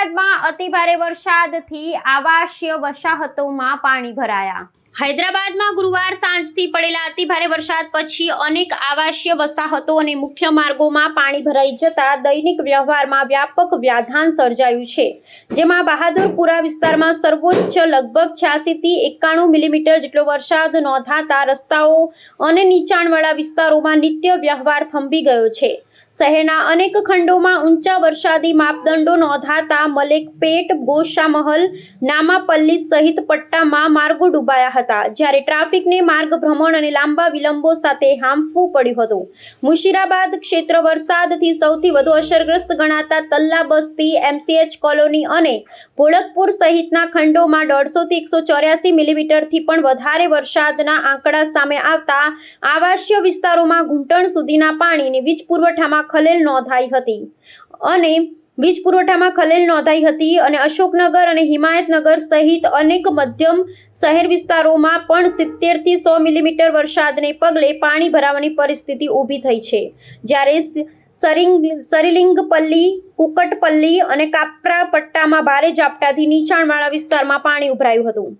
હૈદરાબાદમાં અતિભારે વરસાદથી આવાસીય વસાહતોમાં પાણી ભરાયા. હૈદરાબાદમાં ગુરુવાર સાંજથી પડેલા અતિભારે વરસાદ પછી અનેક આવાસીય વસાહતો અને મુખ્ય માર્ગોમાં પાણી ભરાઈ જતા દૈનિક વ્યવહારમાં વ્યાપક વ્યાધાન સર્જાયું છે. જેમાં બહાદુરપુરા વિસ્તારમાં સર્વોચ્ચ લગભગ છ્યાસીથી એકાણું મિલીમીટર જેટલો વરસાદ નોંધાતા રસ્તાઓ અને નીચાણવાળા વિસ્તારોમાં નિત્ય વ્યવહાર થંભી ગયો છે. શહેરના અનેક ખંડોમાં ઊંચા વરસાદી માપદંડો નોંધાતા મલેકપેટ ગોશામહલ, નામાપલ્લી સહિત પટ્ટામાં માર્ગો ડૂબાયા હતા. જ્યારે ટ્રાફિકને માર્ગ ભ્રમણ અને લાંબા વિલંબો સાથે હાંફવું પડ્યું હતું. મુશીરાબાદ ક્ષેત્ર વરસાદથી સૌથી વધુ અસરગ્રસ્ત ગણાતા તલ્લા બસ્તી, એમસીએચ કોલોની અને ભોળકપુર સહિતના ખંડોમાં દોઢસોથી એકસો ચોર્યાસી મિલીમીટરથી પણ વધારે વરસાદના આંકડા સામે આવતા આવાસીય વિસ્તારોમાં ઘૂંટણ સુધીના પાણીની વીજ પુરવઠામાં ખલેલ નોંધાઈ હતી. અને વીજ પુરવઠામાં ખલેલ નોંધાઈ હતી અને અશોકનગર અને હિમાયતનગર સહિત અનેક મધ્યમ શહેર વિસ્તારોમાં પણ સિત્તેરથી સો મિલીમીટર વરસાદને પગલે પાણી ભરાવાની પરિસ્થિતિ ઊભી થઈ છે. જ્યારે સરિંગ, સરિલિંગપલ્લી, કુકટપલ્લી અને કાપરા પટ્ટામાં ભારે ઝાપટાથી નીચાણવાળા વિસ્તારમાં પાણી ઉભરાયું હતું.